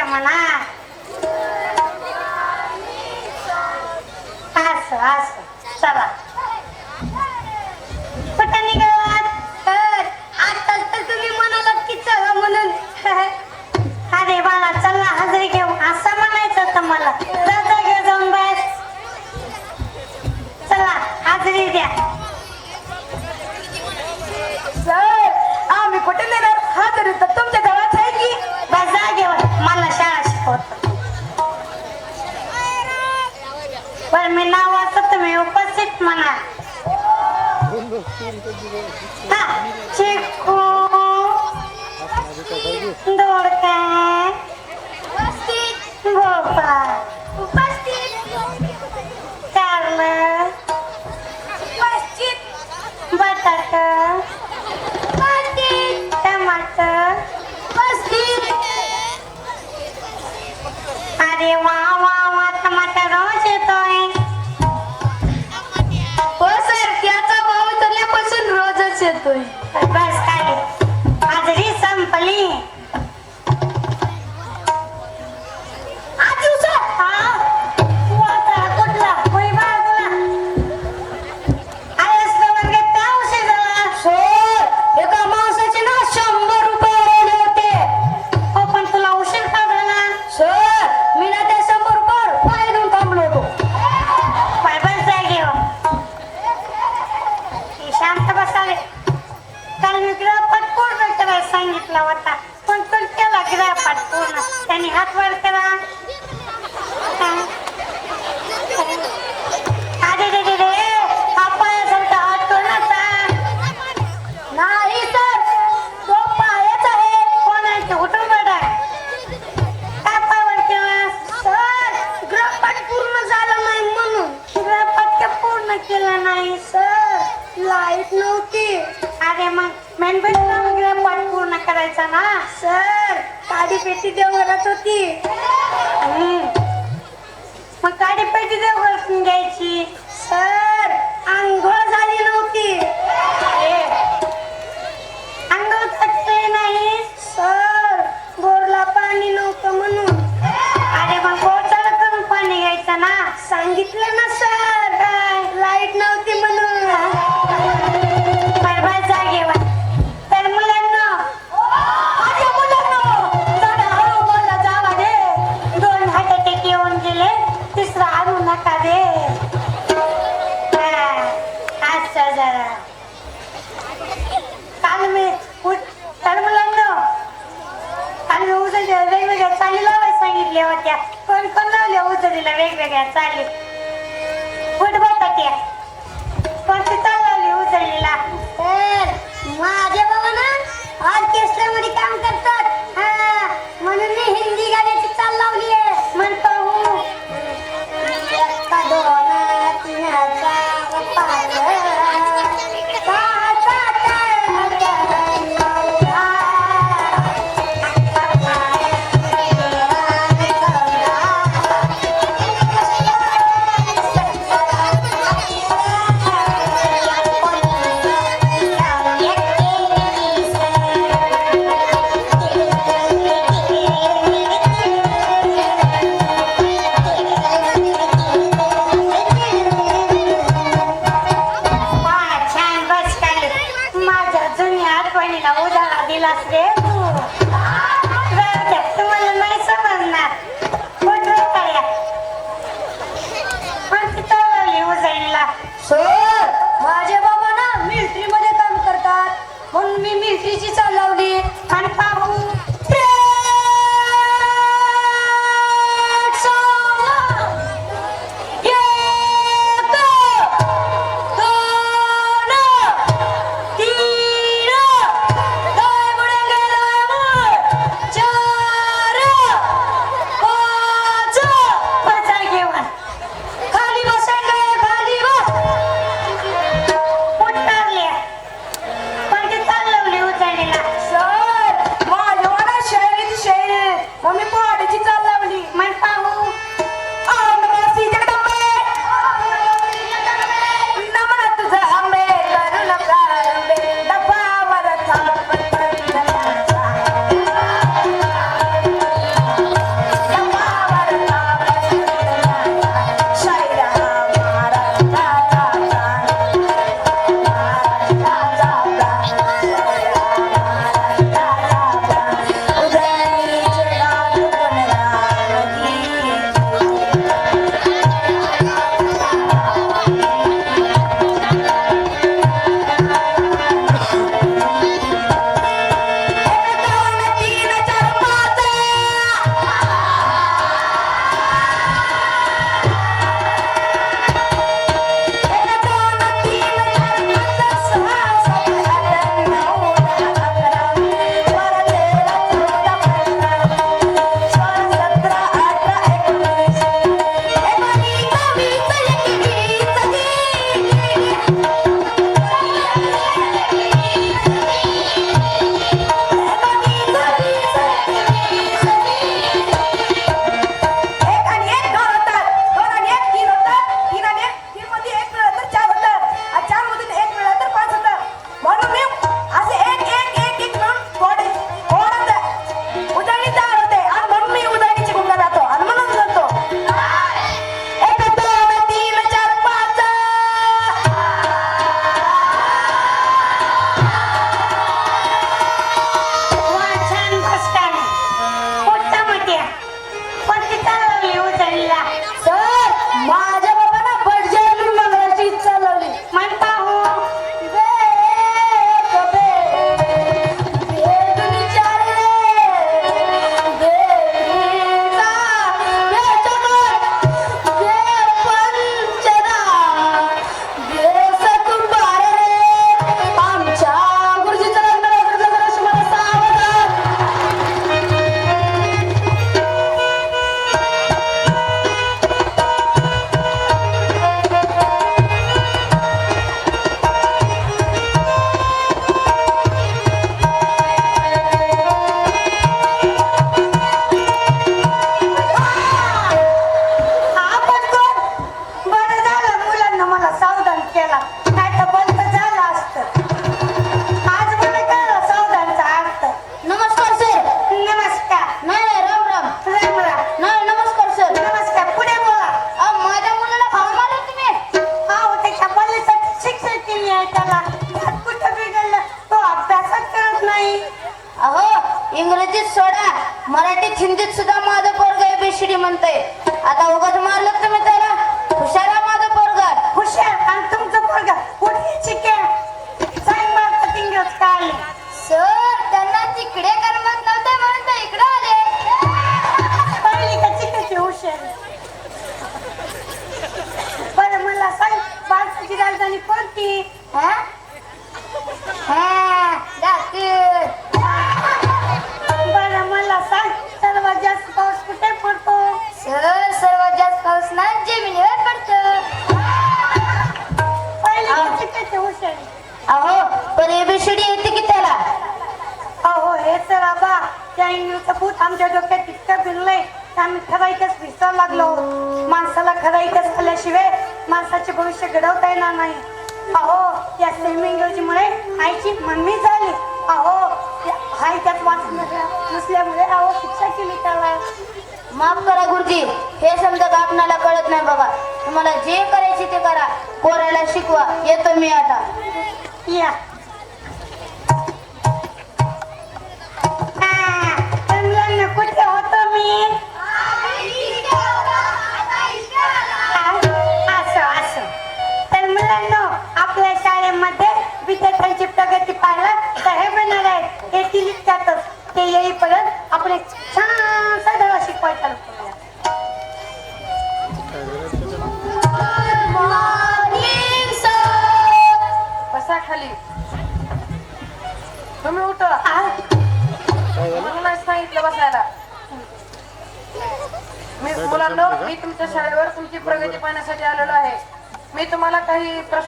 करायच्या म्हणा असं असं चला. चिकू दोडका गोपाळ कारलं बटाटा टमाटर अरे वा เลยบาน तुम्ही ग्रहपाठ पूर्ण करायला सांगितला होता. पण पण केला? ग्रहपाठ पूर्ण. त्यांनी हातवार करा. करत होती. मग काडी पेटी देव घालून घ्यायची. सर आंघोळ झाली नव्हती. आंघोळ घातले नाही. सर बोरला पाणी नव्हतं म्हणून. अरे मग बोरला करून पाणी घ्यायचं ना? सांगितलं ना सर. सर जरा मी तर मुलांना काल वेगवेगळ्या चाली लावायला सांगितल्या होत्या कोण कोण लावल्या उजळीला वेगवेगळ्या चाली फुट बटाट्या कोणती चाल लावली उजळीला मराठीत हिंदीत सुद्धा माझं पोरग एबीसीडी म्हणतंय. आता उगाच मारलं तुम्ही त्याला? हुशार आहे माझं पोरग. हुशार. आणि तुमचं पोरगा कुठे शिक्या सांग मारता तिंगच काय? सर त्यांना तिकडे करमत नव्हतं म्हणून ते इकडे आले. पहिली का चिकाची हुशार? बरं मला सांग भारताची राजधानी कोणती? हा? अहो पण एबीसीडी येते की त्याला? अहो हे तर आबा त्या इंग्लिशचं भूत आमच्या डोक्यात इतकं फिरलंय आम्ही खराईकच विसरायला लागलो. माणसाला खराईकच आल्याशिवाय माणसाचे भविष्य घडवता येणार नाही. अहो या सेमी इंग्रजीमुळे आईची मम्मी झाली. अहो आई त्यात वाचून नसल्यामुळे अहो शिक्षा केली त्याला. माफ करा गुरुजी हे समजा आपणाला कळत नाही बघा तुम्हाला जे करायचे ते करा. पोराला शिकवा. येतो मी आता. या खाली. तुम्ही उठा. नाही सांगितलं बसायला. मी मुलांना मी तुमच्या शाळेवर तुमची प्रगती पाहण्यासाठी आलेलो आहे. मी तुम्हाला काही प्रश्न